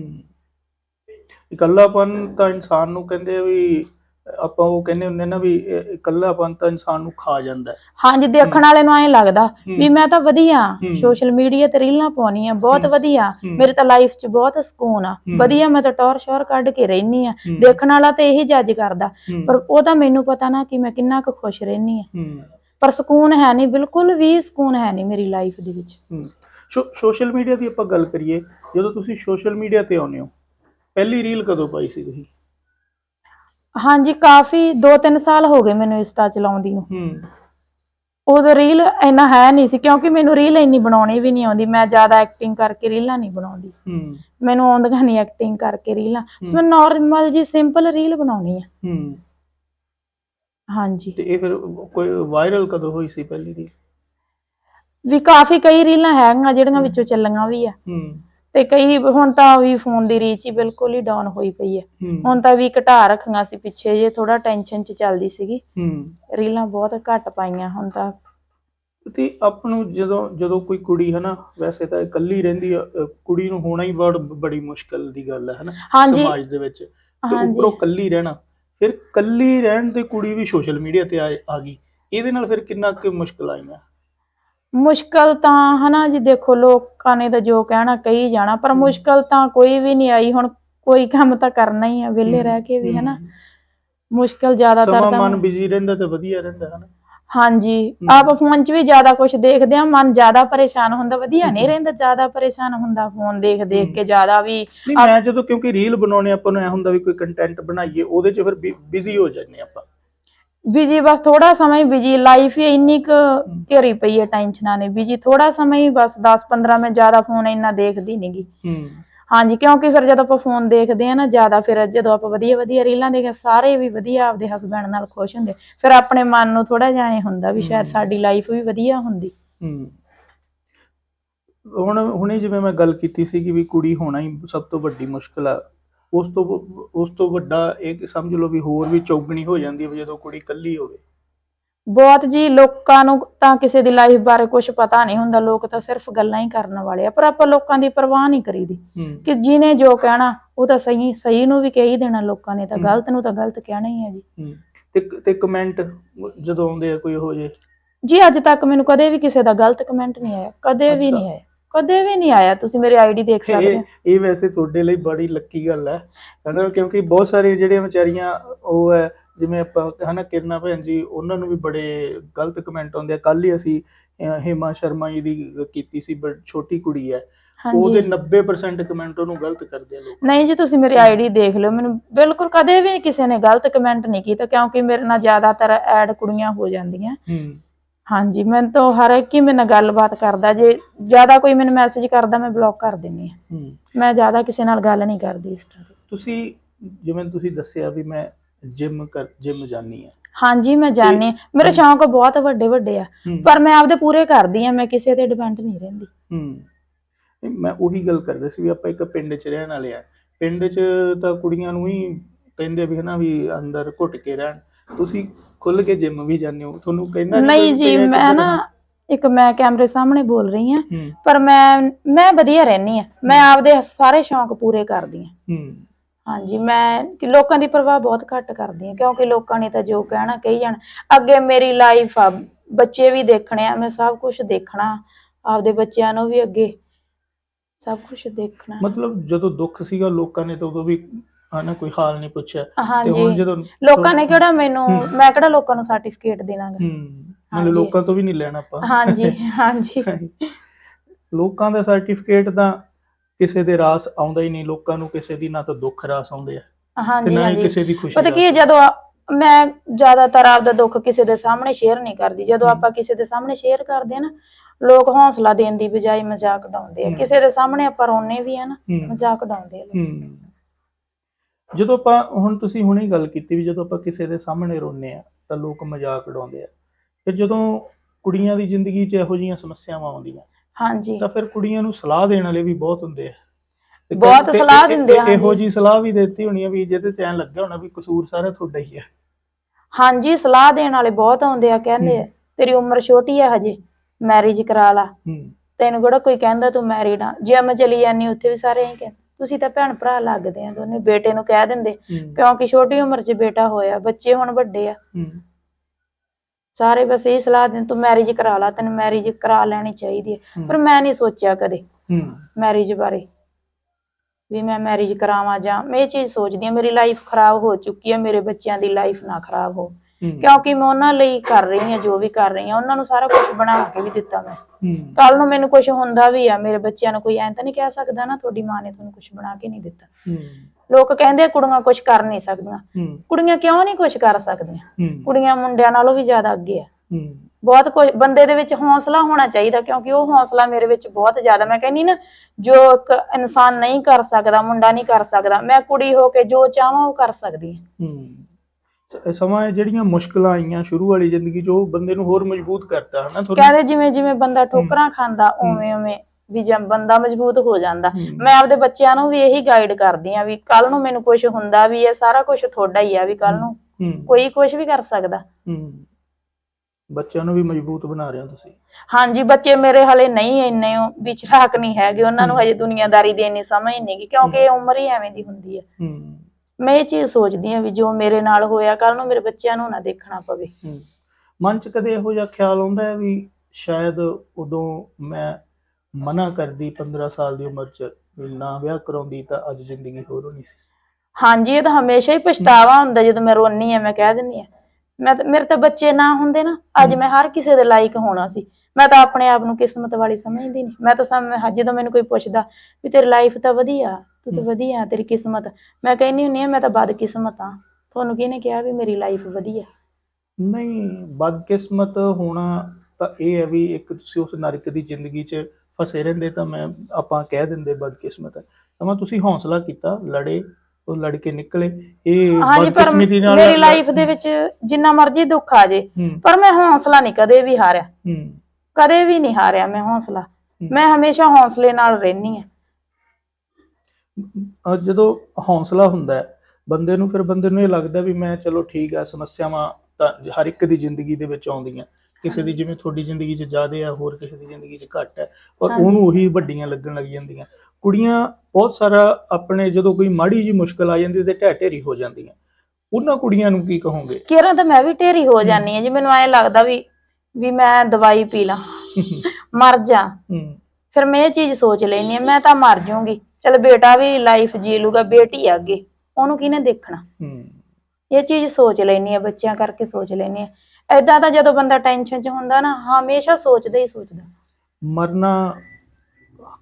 ਇਕੱਲਾਪਨ ਤਾਂ ਇਨਸਾਨ ਨੂੰ ਕਹਿੰਦੇ ਆ ਵੀ ਆਪਾਂ ਉਹ ਕਹਿੰਦੇ ਹੁੰਦੇ ਨਾ ਵੀ ਇਹ ਇਕੱਲਾਪਨ ਤਾਂ ਇਨਸਾਨ ਨੂੰ ਖਾ ਜਾਂਦਾ ਹੈ ਹਾਂਜੀ ਦੇਖਣ ਵਾਲੇ ਨੂੰ ਐਂ ਲੱਗਦਾ ਵੀ। ਮੈਂ ਤਾਂ ਵਧੀਆ ਹੂੰ। ਸੋਸ਼ਲ ਮੀਡੀਆ ਤੇ ਰੀਲਾਂ ਪਾਉਣੀਆਂ ਬਹੁਤ ਹੂੰ। ਵਧੀਆ ਹੂੰ। ਮੇਰੇ ਤਾਂ ਲਾਈਫ 'ਚ ਬਹੁਤ ਸਕੂਨ ਆ ਹੂੰ। ਵਧੀਆ ਮੈਂ ਤਾਂ ਟੌਰ ਸ਼ੋਰ ਕੱਢ ਕੇ ਰਹਿਨੀ ਆ ਹੂੰ। ਦੇਖਣ ਵਾਲਾ ਤੇ ਇਹੀ ਜੱਜ ਕਰਦਾ ਹੂੰ। ਪਰ ਉਹ ਤਾਂ ਮੈਨੂੰ ਪਤਾ ਨਾ ਕਿ ਮੈਂ ਕਿੰਨਾ ਕੁ ਖੁਸ਼ ਰਹਿਨੀ ਆ ਹੂੰ ਪਰ ਸਕੂਨ ਹੈ ਨਹੀਂ ਬਿਲਕੁਲ ਵੀ ਸਕੂਨ ਹੈ ਨਹੀਂ ਮੇਰੀ ਲਾਈਫ ਦੇ ਵਿੱਚ। ਸੋਸ਼ਲ ਮੀਡੀਆ ਦੀ ਆਪਾਂ ਗੱਲ ਕਰੀਏ ਜਦੋਂ ਤੁਸੀਂ ਸੋਸ਼ਲ ਮੀਡੀਆ ਤੇ ਆਉਂਦੇ ਹੋ ਪਹਿਲੀ ਰੀਲ ਕਦੋਂ ਪਾਈ ਸੀ ਤੁਸੀਂ? ਹਾਂਜੀ ਕਾਫੀ 2-3 ਸਾਲ ਹੋ ਗਏ ਮੈਨੂੰ ਇੰਸਟਾ ਚਲਾਉਂਦੀ ਨੂੰ। ਹੂੰ। ਉਦੋਂ ਰੀਲ ਇੰਨਾ ਹੈ ਨਹੀਂ ਸੀ ਕਿਉਂਕਿ ਮੈਨੂੰ ਰੀਲ ਇੰਨੀ ਬਣਾਉਣੀ ਵੀ ਨਹੀਂ ਆਉਂਦੀ। ਮੈਂ ਜ਼ਿਆਦਾ ਐਕਟਿੰਗ ਕਰਕੇ ਰੀਲਾਂ ਨਹੀਂ ਬਣਾਉਂਦੀ। ਹੂੰ। ਮੈਨੂੰ ਆਉਂਦੀਆਂ ਨਹੀਂ ਐਕਟਿੰਗ ਕਰਕੇ ਰੀਲਾਂ ਮੈਂ ਨਾਰਮਲ ਜੀ ਸਿੰਪਲ ਰੀਲ ਬਣਾਉਣੀ ਆ। ਹੂੰ। ਹਾਂਜੀ। ਤੇ ਇਹ ਫਿਰ ਕੋਈ ਵਾਇਰਲ ਕਦੋਂ ਹੋਈ ਸੀ ਪਹਿਲੀ ਰੀਲ? ਵੀ ਕਾਫੀ ਕਈ ਰੀਲਾਂ ਹੈਗੀਆਂ ਜਿਹੜੀਆਂ ਵਿੱਚੋਂ ਚੱਲੀਆਂ ਵੀ ਆ। ਹੂੰ। ਤੇ ਕਈ ਹੁਣ ਤਾਂ ਵੀ ਫੋਨ ਦੀ ਰੀਚ ਹੀ ਬਿਲਕੁਲ ਹੀ ਡਾਊਨ ਹੋਈ ਪਈ ਹੈ ਹੂੰ। ਹੁਣ ਤਾਂ ਵੀ ਘਟਾ ਰੱਖੀਆਂ ਸੀ ਪਿੱਛੇ ਜੇ ਥੋੜਾ ਟੈਨਸ਼ਨ ਚ ਚੱਲਦੀ ਸੀਗੀ। ਹੂੰ। ਰੀਲਾਂ ਬਹੁਤ ਘੱਟ ਪਾਈਆਂ ਹੁਣ ਤਾਂ। ਤੇ ਆਪ ਨੂੰ ਜਦੋਂ ਜਦੋਂ ਕੋਈ ਕੁੜੀ ਹੈ ਨਾ ਵੈਸੇ ਤਾਂ ਇਕੱਲੀ ਰਹਿੰਦੀ ਆ ਅ, ਕੁੜੀ ਨੂੰ ਹੋਣਾ ਹੀ ਬੜ ਬੜੀ ਮੁਸ਼ਕਲ ਦੀ ਗੱਲ ਹੈ ਹਨਾ ਹਾਂਜੀ। ਸਮਾਜ ਦੇ ਵਿੱਚ। ਤੇ ਹਾਂਜੀ। ਉੱਪਰੋਂ ਇਕੱਲੀ ਰਹਿਣਾ। ਫਿਰ ਇਕੱਲੀ ਰਹਿਣ ਤੇ ਕੁੜੀ ਵੀ ਸੋਸ਼ਲ ਮੀਡੀਆ ਤੇ ਆ ਆ ਗਈ। ਇਹਦੇ ਨਾਲ ਫਿਰ ਕਿੰਨਾ ਕੁ ਮੁਸ਼ਕਲ ਆਈਆਂ? ਮੁਸ਼ਕਲ ਤਾਂ ਹਨਾ ਜੀ ਦੇਖੋ ਲੋਕਾਂ ਨੇ ਤਾਂ ਜੋ ਕਹਿਣਾ ਕਹੀ ਜਾਣਾ ਪਰ ਹਮ। ਮੁਸ਼ਕਲ ਤਾਂ ਕੋਈ ਵੀ ਨਹੀਂ ਆਈ। ਹੁਣ ਕੋਈ ਕੰਮ ਤਾਂ ਕਰਨਾ ਹੀ ਆ ਵਿਹਲੇ ਰਹਿ ਕੇ ਵੀ ਹਨਾ। ਹਮ। ਮੁਸ਼ਕਲ ਜ਼ਿਆਦਾਤਰ ਸਮਾਂ ਤਾਂ ਮਨ ਬਿਜ਼ੀ ਰਹਿੰਦਾ ਤਾਂ ਵਧੀਆ ਰਹਿੰਦਾ ਹਨਾ। ਹਾਂਜੀ। ਆਪ ਫੋਨ 'ਚ ਵੀ ਜ਼ਿਆਦਾ ਕੁਝ ਦੇਖਦੇ ਆ ਮਨ ਜ਼ਿਆਦਾ ਪਰੇਸ਼ਾਨ ਹੁੰਦਾ ਵਧੀਆ ਨਹੀਂ ਰਹਿੰਦਾ ਜ਼ਿਆਦਾ ਪਰੇਸ਼ਾਨ ਹੁੰਦਾ ਫੋਨ ਦੇਖ ਦੇਖ। ਕੇ ਜ਼ਿਆਦਾ ਵੀ ਨਹੀਂ ਮੈਂ ਜਦੋਂ ਕਿਉਂਕਿ ਰੀਲ ਬਣਾਉਣੇ ਆਪਾਂ ਨੂੰ ਐ ਹੁੰਦਾ ਵੀ ਕੋਈ ਕੰਟੈਂਟ ਬਣਾਈਏ ਉਹਦੇ 'ਚ ਫਿਰ ਬਿਜ਼ੀ ਹੋ ਜਾਂਦੇ ਆਪਾਂ। ਬਿਜ਼ੀ ਬਸ ਥੋੜਾ ਸਮਾਂ ਹੀ ਬਿਜ਼ੀ ਲਾਈਫ ਹੀ ਇੰਨੀ ਕੁ ਘੇਰੀ ਪਈ ਹੈ ਟੈਨਸ਼ਨਾਂ ਨੇ ਬਿਜ਼ੀ ਥੋੜਾ ਸਮਾਂ ਹੀ ਬਸ 10 15 ਮਿੰਟ ਜ਼ਿਆਦਾ ਫੋਨ ਇੰਨਾ ਦੇਖਦੀ ਨਹੀਂਗੀ ਹੂੰ ਹਾਂਜੀ ਕਿਉਂਕਿ ਫਿਰ ਜਦੋਂ ਆਪਾਂ ਫੋਨ ਦੇਖਦੇ ਆ ਨਾ ਜ਼ਿਆਦਾ ਫਿਰ ਜਦੋਂ ਆਪਾਂ ਵਧੀਆ ਵਧੀਆ ਰੀਲਾਂ ਦੇਖਦੇ ਸਾਰੇ ਵੀ ਵਧੀਆ ਆਪਦੇ ਹਸਬੰਡ ਨਾਲ ਖੁਸ਼ ਹੁੰਦੇ। ਫਿਰ ਆਪਣੇ ਮਨ ਨੂੰ ਥੋੜਾ ਜਿਹਾ ਐ ਹੁੰਦਾ ਵੀ ਸ਼ਾਇਦ। ਸਾਡੀ ਲਾਈਫ ਵੀ ਵਧੀਆ ਹੁੰਦੀ। ਹੂੰ। ਹੁਣ ਹੁਣੇ ਜਿਵੇਂ ਮੈਂ ਗੱਲ ਕੀਤੀ ਸੀ ਕਿ ਵੀ ਕੁੜੀ ਹੋਣਾ ਹੀ ਸਭ ਤੋਂ ਵੱਡੀ ਮੁਸ਼ਕਲ ਆ। ਉਸ ਤੋਂ ਉਸ ਤੋਂ ਵੱਡਾ ਇਹ ਸਮਝ ਲਓ ਵੀ ਹੋਰ ਵੀ ਚੌਗਣੀ ਹੋ ਜਾਂਦੀ ਹੈ ਜਦੋਂ ਕੁੜੀ ਇਕੱਲੀ ਹੋਵੇ। ਬਹੁਤ ਜੀ ਲੋਕਾਂ ਨੂੰ ਤਾਂ ਕਿਸੇ ਦੀ ਲਾਈਫ ਬਾਰੇ ਕੁਝ ਪਤਾ ਨਹੀਂ ਹੁੰਦਾ ਲੋਕ ਤਾਂ ਸਿਰਫ ਗੱਲਾਂ ਹੀ ਕਰਨ ਵਾਲੇ ਆ ਪਰ ਆਪਾਂ ਲੋਕਾਂ ਦੀ ਪਰਵਾਹ ਨਹੀਂ ਕਰੀਦੀ। ਹੂੰ। ਕਿ ਜਿਹਨੇ ਜੋ ਕਹਿਣਾ ਉਹ ਤਾਂ ਸਹੀ ਸਹੀ ਨੂੰ ਵੀ ਕਹੀ ਦੇਣਾ ਲੋਕਾਂ ਨੇ ਤਾਂ। ਗਲਤ ਨੂੰ ਤਾਂ ਗਲਤ ਕਹਿਣਾ ਹੀ ਹੈ ਜੀ। ਹੂੰ। ਤੇ ਤੇ ਕਮੈਂਟ ਜਦੋਂ ਆਉਂਦੇ ਆ ਕੋਈ ਇਹੋ ਜਿਹੇ? ਜੀ ਅੱਜ ਤੱਕ ਮੈਨੂੰ ਕਦੇ ਵੀ ਕਿਸੇ ਦਾ ਗਲਤ ਕਮੈਂਟ ਨਹੀਂ ਆਇਆ ਕਦੇ ਵੀ। ਨਹੀਂ ਆਇਆ ਕਦੇ ਵੀ ਨਹੀਂ ਆਇਆ ਤੁਸੀਂ ਮੇਰੀ ਆਈਡੀ ਦੇਖ ਸਕਦੇ ਹੋ। ਇਹ ਵੈਸੇ ਤੁਹਾਡੇ ਲਈ ਬੜੀ ਲੱਕੀ ਗੱਲ ਹੈ ਹਨਾ? ਕਿਉਂਕਿ ਬਹੁਤ ਸਾਰੇ ਜਿਹੜੀਆਂ ਵਿਚਾਰੀਆਂ ਉਹ ਹੈ ਜਿਵੇਂ ਆਪਾਂ ਹਨਾ ਕਿਰਨਾ ਭੈਣ ਜੀ ਉਹਨਾਂ ਨੂੰ ਵੀ ਬੜੇ ਗਲਤ ਕਮੈਂਟ ਆਉਂਦੇ ਆ। ਕੱਲ ਹੀ ਅਸੀਂ ਅਹ, ਹੇਮਾ ਸ਼ਰਮਾ ਜੀ ਦੀ ਕੀਤੀ ਸੀ ਬੜ ਛੋਟੀ ਕੁੜੀ ਹੈ। ਉਹਦੇ ਹਾਂਜੀ 90% ਕਮੈਂਟ ਉਹਨੂੰ ਗਲਤ ਕਰਦੇ ਆ ਲੋਕ। ਨਹੀਂ ਜੀ ਤੁਸੀਂ ਮੇਰੀ ਆਈਡੀ ਦੇਖ ਲਿਓ। ਮੈਨੂੰ ਬਿਲਕੁਲ ਕਦੇ ਵੀ ਕਿਸੇ ਨੇ ਗਲਤ ਕਮੈਂਟ ਨਹੀਂ ਕੀਤਾ ਕਿਉਂਕਿ ਮੇਰੇ ਨਾਲ ਜ਼ਿਆਦਾਤਰ ਐਡ ਕੁੜੀਆਂ ਹੋ ਜਾਂਦੀਆਂ। ਹੂੰ। ਹਾਂਜੀ ਮੈਂ ਤਾਂ ਹਰ ਇੱਕ ਹੀ ਮੇਰੇ ਨਾਲ ਗੱਲਬਾਤ ਕਰਦਾ। ਜੇ ਜ਼ਿਆਦਾ ਕੋਈ ਮੈਨੂੰ ਮੈਸੇਜ ਕਰਦਾ ਮੈਂ ਬਲੌਕ ਕਰ ਦਿੰਦੀ ਹੂੰ। ਮੈਂ ਜ਼ਿਆਦਾ ਕਿਸੇ ਨਾਲ ਗੱਲ ਨਹੀਂ ਕਰਦੀ ਇਸ ਤਰ੍ਹਾਂ। ਤੁਸੀਂ ਜਿਵੇਂ ਤੁਸੀਂ ਦੱਸਿਆ ਵੀ ਮੈਂ ਜਿਮ ਕਰ ਜਿਮ ਜਾਨੀ ਆ ਹਾਂਜੀ ਮੈਂ ਜਾਣਦੀ ਹਾਂ। ਮੇਰੇ। ਸ਼ੌਂਕ ਬਹੁਤ ਵੱਡੇ ਵੱਡੇ ਆ। ਹੂੰ। ਪਰ ਮੈਂ ਆਪਦੇ ਪੂਰੇ ਕਰਦੀ ਆ ਮੈਂ ਕਿਸੇ ਤੇ ਡਿਪੈਂਡ ਨਹੀਂ ਰਹਿੰਦੀ। ਹੂੰ। ਨਹੀਂ, ਮੈਂ ਉਹੀ ਗੱਲ ਕਰਦਾ ਸੀ ਵੀ ਆਪਾਂ ਇੱਕ ਪਿੰਡ 'ਚ ਰਹਿਣ ਵਾਲੇ ਆ। ਪਿੰਡ 'ਚ ਤਾਂ ਕੁੜੀਆਂ ਨੂੰ ਹੀ ਕਹਿੰਦੇ ਵੀ ਹਨਾ ਵੀ ਅੰਦਰ ਘੁੱਟ ਕੇ ਰਹਿਣ। ਤੁਸੀਂ ਖੁੱਲ ਕੇ ਜਿਮ ਵੀ ਜਾਂਦੇ ਹੋ। ਤੁਹਾਨੂੰ ਕਹਿੰਦਾ ਨੀ ਨਹੀਂ ਕੋਈ ਜੀ ਇਹ ਮੈਂ ਕਿੱਧਰ ਨਾ ਇੱਕ ਮੈਂ ਕੈਮਰੇ ਸਾਹਮਣੇ ਬੋਲ ਰਹੀ ਆ ਹੂੰ। ਪਰ ਮੈਂ ਮੈਂ ਵਧੀਆ ਰਹਿੰਦੀ ਆ ਮੈਂ ਆਪਦੇ ਸਾਰੇ ਸ਼ੌਂਕ ਪੂਰੇ ਕਰਦੀ ਆ ਹੂੰ। ਹਾਂਜੀ ਮੈਂ ਕਿ ਲੋਕਾਂ ਦੀ ਪਰਵਾਹ ਬਹੁਤ ਘੱਟ ਕਰਦੀ ਆ ਕਿਉਂਕਿ ਲੋਕਾਂ ਨੇ ਤਾਂ ਜੋ ਕਹਿਣਾ ਕਹੀ ਜਾਣ। ਅੱਗੇ ਮੇਰੀ ਲਾਈਫ ਆ ਬੱਚੇ ਵੀ ਦੇਖਣੇ ਆ ਮੈਂ ਸਭ ਕੁਝ ਦੇਖਣਾ ਆਪਦੇ ਬੱਚਿਆਂ ਨੂੰ ਵੀ ਅੱਗੇ ਸਭ ਕੁਝ ਦੇਖਣਾ। ਮਤਲਬ ਜਦੋਂ ਦੁੱਖ ਸੀਗਾ ਲੋਕਾਂ ਨੇ ਤਾਂ ਉਦੋਂ ਵੀ ਹਨਾ ਕੋਈ ਹਾਲ ਨਹੀਂ ਪੁੱਛਿਆ। ਤੇ ਹਾਂਜੀ ਹੁਣ ਜਦੋਂ ਲੋਕਾਂ ਨੇ ਕਿਹੜਾ ਮੈਨੂੰ ਹੂੰ। ਮੈਂ ਕਿਹੜਾ ਲੋਕਾਂ ਨੂੰ ਸਰਟੀਫਿਕੇਟ ਦੇਣਾਗਾ? ਹੂੰ ਹਾਂਜੀ। ਮਤਲਬ ਲੋਕਾਂ ਤੋਂ ਵੀ ਨਹੀਂ ਲੈਣਾ ਆਪਾਂ। ਹਾਂਜੀ ਹਾਂਜੀ। ਲੋਕਾਂ ਦਾ ਸਰਟੀਫਿਕੇਟ ਤਾਂ ਕਿਸੇ ਦੇ ਰਾਸ ਆਉਂਦਾ ਹੀ ਨਹੀਂ ਲੋਕਾਂ ਨੂੰ ਕਿਸੇ ਦੀ ਨਾ ਤਾਂ ਦੁੱਖ ਰਾਸ ਆਉਂਦੇ ਆ ਤੇ ਹਾਂਜੀ ਨਾ ਹੀ ਹਾਂਜੀ ਕਿਸੇ ਦੀ ਖੁਸ਼ੀ ਪਤਾ ਕੀ ਹੈ, ਰਾਸ। ਜਦੋਂ ਆ- ਮੈਂ ਜ਼ਿਆਦਾਤਰ ਆਪਦਾ ਦੁੱਖ ਕਿਸੇ ਦੇ ਸਾਹਮਣੇ ਸ਼ੇਅਰ ਨਹੀਂ ਕਰਦੀ ਜਦੋਂ ਹਮ। ਆਪਾਂ ਕਿਸੇ ਦੇ ਸਾਹਮਣੇ ਸ਼ੇਅਰ ਕਰਦੇ ਆ ਨਾ ਲੋਕ ਹੌਸਲਾ ਦੇਣ ਦੀ ਬਜਾਏ ਮਜ਼ਾਕ ਉਡਾਉਂਦੇ ਆ ਹਮ। ਕਿਸੇ ਦੇ ਸਾਹਮਣੇ ਆਪਾਂ ਰੋਨੇ ਵੀ ਆ ਨਾ ਹੂੰ ਮਜ਼ਾਕ ਉਡਾਉਂਦੇ ਆ ਲੋਕ। ਹੂੰ ਜਦੋਂ ਆਪਾਂ ਹੁਣ ਤੁਸੀਂ ਹੁਣੇ ਗੱਲ ਕੀਤੀ ਵੀ ਜਦੋਂ ਆਪਾਂ ਕਿਸੇ ਦੇ ਸਾਹਮਣੇ ਰੋਨੇ ਆ ਤਾਂ ਲੋਕ ਮਜ਼ਾਕ ਉਡਾਉਂਦੇ ਆ ਫਿਰ ਜਦੋਂ ਕੁੜੀਆਂ ਦੀ ਜ਼ਿੰਦਗੀ 'ਚ ਇਹੋ ਜਿਹੀਆਂ ਸਮੱਸਿਆਵਾਂ ਆਉਂਦੀਆਂ ਹਾਂਜੀ। ਤਾਂ ਫਿਰ ਕੁੜੀਆਂ ਨੂੰ ਸਲਾਹ ਦੇਣ ਵਾਲੇ ਵੀ ਬਹੁਤ ਹੁੰਦੇ ਆ। ਬਹੁਤ ਸਲਾਹ ਦਿੰਦੇ ਆ, ਇਹੋ। ਜੀ ਸਲਾਹ ਵੀ ਦਿੱਤੀ ਹੋਣੀ ਆ ਵੀ ਜਿਹਦੇ ਤੇ ਐਂ ਲੱਗਿਆ ਹੋਣਾ ਵੀ ਕਸੂਰ ਸਾਰਾ ਤੁਹਾਡਾ ਹੀ ਆ। ਹਾਂਜੀ ਸਲਾਹ ਦੇਣ ਵਾਲੇ ਬਹੁਤ ਆਉਂਦੇ ਆ ਕਹਿੰਦੇ ਆ, ਤੇਰੀ ਉਮਰ ਛੋਟੀ ਆ ਹਜੇ ਮੈਰਿਜ ਕਰਾ ਲਾ। ਤੈਨੂੰ ਕਿਹੜਾ ਕੋਈ ਕਹਿੰਦਾ ਤੂੰ ਮੈਰਿਡ ਆ ਜੇ ਮੈਂ ਚਲੀ ਜਾਂਦੀ ਉੱਥੇ ਵੀ ਸਾਰੇ ਇਹੀ ਕਹਿੰਦੇ ਤੁਸੀਂ ਤਾਂ ਭੈਣ ਭਰਾ ਲੱਗਦੇ ਆ ਦੋਨੇ ਬੇਟੇ ਨੂੰ ਕਹਿ ਦਿੰਦੇ ਕਿਉਂਕਿ ਛੋਟੀ ਉਮਰ 'ਚ ਬੇਟਾ ਹੋਇਆ ਬੱਚੇ ਹੁਣ ਵੱਡੇ ਆ। ਸਾਰੇ ਬਸ ਇਹ ਸਲਾਹ ਦਿੰਦੇ ਤੂੰ ਮੈਰਿਜ ਕਰਾ ਲਾ ਤੈਨੂੰ ਮੈਰਿਜ ਕਰਾ ਲੈਣੀ ਚਾਹੀਦੀ ਹੈ। ਪਰ ਮੈਂ ਨਹੀਂ ਸੋਚਿਆ ਕਦੇ ਹੂੰ। ਮੈਰਿਜ ਬਾਰੇ ਵੀ ਮੈਂ ਮੈਰਿਜ ਕਰਾਵਾਂ ਜਾਂ ਮੈਂ ਇਹ ਚੀਜ਼ ਸੋਚਦੀ ਹਾਂ ਮੇਰੀ ਲਾਈਫ ਖਰਾਬ ਹੋ ਚੁੱਕੀ ਹੈ ਮੇਰੇ ਬੱਚਿਆਂ ਦੀ ਲਾਈਫ ਨਾ ਖਰਾਬ ਹੋ। ਕਿਉਂਕਿ ਮੈਂ ਉਹਨਾਂ ਲਈ ਕਰ ਰਹੀ ਹਾਂ ਜੋ ਵੀ ਕਰ ਰਹੀ ਹਾਂ ਉਹਨਾਂ ਨੂੰ ਸਾਰਾ ਕੁਝ ਬਣਾ ਕੇ ਵੀ ਦਿੱਤਾ ਮੈਂ। ਕੱਲ ਨੂੰ ਮੈਨੂੰ ਕੁਝ ਹੁੰਦਾ ਵੀ ਆ ਮੇਰੇ ਬੱਚਿਆਂ ਨੂੰ ਕੋਈ ਐਂ ਤਾਂ ਨਹੀਂ ਕਹਿ ਸਕਦਾ ਨਾ ਤੁਹਾਡੀ ਮਾਂ ਨੇ ਤੁਹਾਨੂੰ ਕੁਝ ਬਣਾ ਕੇ ਨਹੀਂ ਦਿੱਤਾ। ਲੋਕ ਕਹਿੰਦੇ ਆ ਕੁੜੀਆਂ ਕੁਝ ਕਰ ਨਹੀਂ ਸਕਦੀਆਂ। ਹੂੰ। ਕੁੜੀਆਂ ਕਿਉਂ ਨਹੀਂ ਕੁਝ ਕਰ ਸਕਦੀਆਂ? ਹੂੰ। ਕੁੜੀਆਂ ਮੁੰਡਿਆਂ ਨਾਲੋਂ ਵੀ ਜ਼ਿਆਦਾ ਅੱਗੇ ਆ। ਹੂੰ। ਬਹੁਤ ਕੁਝ ਬੰਦੇ ਦੇ ਵਿੱਚ ਹੌਸਲਾ ਹੋਣਾ ਚਾਹੀਦਾ ਕਿਉਂਕਿ ਉਹ ਹੌਸਲਾ ਮੇਰੇ ਵਿੱਚ ਬਹੁਤ ਜ਼ਿਆਦਾ ਮੈਂ ਕਹਿੰਨੀ ਨਾ ਜੋ ਇੱਕ ਇਨਸਾਨ ਨਹੀਂ ਕਰ ਸਕਦਾ ਮੁੰਡਾ ਨਹੀਂ ਕਰ ਸਕਦਾ ਮੈਂ ਕੁੜੀ ਹੋ ਕੇ ਜੋ ਚਾਹਾਂ ਉਹ ਕਰ ਸਕਦੀ ਹਾਂ। ਹੂੰ। ਸ- ਸਮਾਂ ਇਹ ਜਿਹੜੀਆਂ ਮੁਸ਼ਕਲਾਂ ਆਈਆਂ ਸ਼ੁਰੂ ਵਾਲੀ ਜ਼ਿੰਦਗੀ 'ਚ ਉਹ ਬੰਦੇ ਨੂੰ ਹੋਰ ਮਜ਼ਬੂਤ ਕਰਤਾ ਹਨਾ ਤੁਹਾਨੂੰ ਕਹਿੰਦੇ ਜਿਵੇਂ ਜਿਵੇਂ ਬੰਦਾ ਠੋਕਰਾਂ ਖਾਂਦਾ ਉਵੇਂ ਉਵੇਂ ਵੀ ਜਦ ਬੰਦਾ ਮਜ਼ਬੂਤ ਹੋ ਜਾਂਦਾ। ਮੈਂ ਆਪਦੇ ਬੱਚਿਆਂ ਨੂੰ ਵੀ ਇਹੀ ਗਾਈਡ ਕਰਦੀ ਆ ਵੀ ਕੱਲ ਨੂੰ ਮੈਨੂੰ ਕੁਝ ਹੁੰਦਾ ਵੀ ਇਹ ਸਾਰਾ ਕੁਝ ਤੁਹਾਡਾ ਹੀ ਆ ਵੀ ਕੱਲ ਨੂੰ ਹੂੰ। ਕੋਈ ਕੁਝ ਵੀ ਕਰ ਸਕਦਾ। ਹੂੰ। ਬੱਚਿਆਂ ਨੂੰ ਵੀ ਮਜ਼ਬੂਤ ਬਣਾ ਰਹੇ ਹੋ ਤੁਸੀਂ? ਹਾਂਜੀ ਬੱਚੇ ਮੇਰੇ ਹਲੇ ਨਹੀਂ ਇੰਨੇ ਉਹ ਵੀ ਚਲਾਕ ਨਹੀਂ ਹੈਗੇ। ਉਹਨਾਂ ਨੂੰ। ਹਜੇ ਦੁਨੀਆਦਾਰੀ ਦੀ ਇੰਨੀ ਸਮਝ ਨਹੀਂ ਗੀ ਕਿਉਂਕਿ ਇਹ ਉਮਰ ਹੀ ਐਵੇਂ ਦੀ ਹੁੰਦੀ ਹੈ। ਹੂੰ। ਮੈਂ ਇਹ ਚੀਜ਼ ਸੋਚਦੀ ਹਾਂ ਵੀ ਜੋ ਮੇਰੇ ਨਾਲ ਹੋਇਆ ਕੱਲ ਨੂੰ ਮੇਰੇ ਬੱਚਿਆਂ ਨੂੰ ਨਾ ਦੇਖਣਾ ਪਵੇ। ਹੂੰ। ਮਨ 'ਚ ਕਦੇ ਇਹੋ ਜਿਹਾ ਖਿਆਲ ਆਉਂਦਾ ਹੈ ਵੀ ਸ਼ਾਇਦ ਉਦੋਂ ਮੈਂ ਮਨਾ ਕਰਦੀ 15 ਸਾਲ ਦੀ ਉਮਰ 'ਚ ਨਾ ਵਿਆਹ ਕਰਾਉਂਦੀ ਤਾਂ ਅੱਜ ਜ਼ਿੰਦਗੀ ਹੋਰ ਹੋਣੀ ਸੀ। ਹਾਂਜੀ ਇਹ ਤਾਂ ਹਮੇਸ਼ਾ ਹੀ ਪਛਤਾਵਾ ਹੁੰਦਾ ਜਦੋਂ ਮੈਂ ਰੋਨੀ ਆ ਮੈਂ ਕਹਿ ਦਿੰਦੀ ਆ ਮੈਂ ਤਾਂ ਮੇਰੇ ਤਾਂ ਬੱਚੇ ਨਾ ਹੁੰਦੇ ਨਾ ਅੱਜ। ਮੈਂ ਹਰ ਕਿਸੇ ਦੇ ਲਾਇਕ ਹੋਣਾ ਸੀ। ਮੈਂ ਤਾਂ ਆਪਣੇ ਆਪ ਨੂੰ ਕਿਸਮਤ ਵਾਲੀ ਸਮਝਦੀ ਨਹੀਂ। ਮੈਂ ਤਾਂ ਸਮ ਜਦੋਂ ਮੈਨੂੰ ਕੋਈ ਪੁੱਛਦਾ ਵੀ ਤੇਰੀ ਲਾਈਫ ਤਾਂ ਵਧੀਆ ਤੂੰ ਤਾਂ। ਵਧੀਆ ਤੇਰੀ ਕਿਸਮਤ। ਮੈਂ ਕਹਿੰਦੀ ਹੁੰਦੀ ਆ ਮੈਂ ਤਾਂ ਬਦਕਿਸਮਤ ਆ ਤੁਹਾਨੂੰ ਕਿਹਨੇ ਕਿਹਾ ਵੀ ਮੇਰੀ ਲਾਈਫ ਵਧੀਆ? ਨਹੀਂ ਬਦਕਿਸਮਤ ਹੋਣਾ ਤਾਂ ਇਹ ਹੈ ਵੀ ਇੱਕ ਤੁਸੀਂ ਉਸ ਨਰਕ ਦੀ ਜ਼ਿੰਦਗੀ 'ਚ ਫਸੇ ਰਹਿੰਦੇ ਤਾਂ ਮੈਂ ਆਪਾਂ ਕਹਿ ਦਿੰਦੇ ਬਦਕਿਸਮਤ। ਹੈ ਸਮਾਂ ਤੁਸੀਂ ਹੌਸਲਾ ਕੀਤਾ ਲੜੇ ਉਹ ਲੜ ਕੇ ਨਿਕਲੇ। ਇਹ ਹਾਂਜੀ ਪਰ ਬਦਕਿਸਮਤੀ ਨਾਲ ਮੇਰੀ ਲਾਈਫ ਦੇ ਵਿੱਚ ਜਿੰਨਾ ਮਰਜ਼ੀ ਦੁੱਖ ਆ ਜੇ ਹੂੰ। ਪਰ ਮੈਂ ਹੌਸਲਾ ਨਹੀਂ ਕਦੇ ਵੀ ਹਾਰਿਆ। ਹੂੰ। ਕਦੇ ਵੀ ਨਹੀਂ ਹਾਰਿਆ ਮੈਂ ਹੌਸਲਾ। ਮੈਂ ਹਮੇਸ਼ਾ ਹੌਸਲੇ ਨਾਲ ਰਹਿਨੀ ਆ ਅਹ ਜਦੋਂ ਹੌਸਲਾ ਹੁੰਦਾ ਹੈ ਬੰਦੇ ਨੂੰ ਫਿਰ ਬੰਦੇ ਨੂੰ ਇਹ ਲੱਗਦਾ ਵੀ ਮੈਂ ਚਲੋ ਠੀਕ ਆ ਸਮੱਸਿਆਵਾਂ ਤਾਂ ਹਰ ਇੱਕ ਦੀ ਜ਼ਿੰਦਗੀ ਦੇ ਵਿੱਚ ਆਉਂਦੀਆਂ। ਕਿਸੇ ਦੀ ਜਿਵੇਂ ਤੁਹਾਡੀ ਜ਼ਿੰਦਗੀ 'ਚ ਜ਼ਿਆਦਾ ਆ ਹੋਰ ਕਿਸੇ ਦੀ ਜ਼ਿੰਦਗੀ 'ਚ ਘੱਟ ਹੈ ਪਰ ਹਾਂਜੀ। ਉਹਨੂੰ ਉਹੀ ਵੱਡੀਆਂ ਲੱਗਣ ਲੱਗ ਜਾਂਦੀਆਂ। ਕੁੜੀਆਂ ਬਹੁਤ ਸਾਰਾ ਆਪਣੇ ਜਦੋਂ ਕੋਈ ਮਾੜੀ ਜੀ ਮੁਸ਼ਕਲ ਆ ਜਾਂਦੀ ਤੇ ਢਹਿ ਢੇਰੀ ਹੋ ਜਾਂਦੀਆਂ। ਉਹਨਾਂ ਕੁੜੀਆਂ ਨੂੰ ਕੀ ਕਹੋਗੇ? ਕਿਰਾਂ ਤਾਂ ਮੈਂ ਵੀ ਢੇਰੀ ਹੋ ਜਾਨੀ ਆ ਜੀ ਮੈਨੂੰ ਐਂ ਲੱਗਦਾ ਵੀ ਵੀ ਮੈਂ ਦਵਾਈ ਪੀ ਲਾਂ ਮਰ ਜਾ। ਫਿਰ ਮੈਂ ਇਹ ਚੀਜ਼ ਸੋਚ ਲੈਨੀ ਆ ਮੈਂ ਤਾਂ ਮਰ ਜਾਊਂਗੀ। ਚਲ ਬੇਟਾ ਵੀ ਲਾਈਫ ਜੀ ਲੂਗਾ ਬੇਟੀ ਆ ਅੱਗੇ ਉਹਨੂੰ ਕਿਹਨੇ ਦੇਖਣਾ? ਇਹ ਚੀਜ਼ ਸੋਚ ਲੈਨੀ ਆ ਬੱਚਿਆਂ ਕਰਕੇ ਸੋਚ ਲੈਨੀ ਆ ਐਦਾਂ ਤਾਂ ਜਦੋਂ ਬੰਦਾ ਟੈਨਸ਼ਨ 'ਚ ਹੁੰਦਾ ਨਾ ਹਮੇਸ਼ਾ ਸੋਚਦਾ ਹੀ ਸੋਚਦਾ ਮਰਨਾ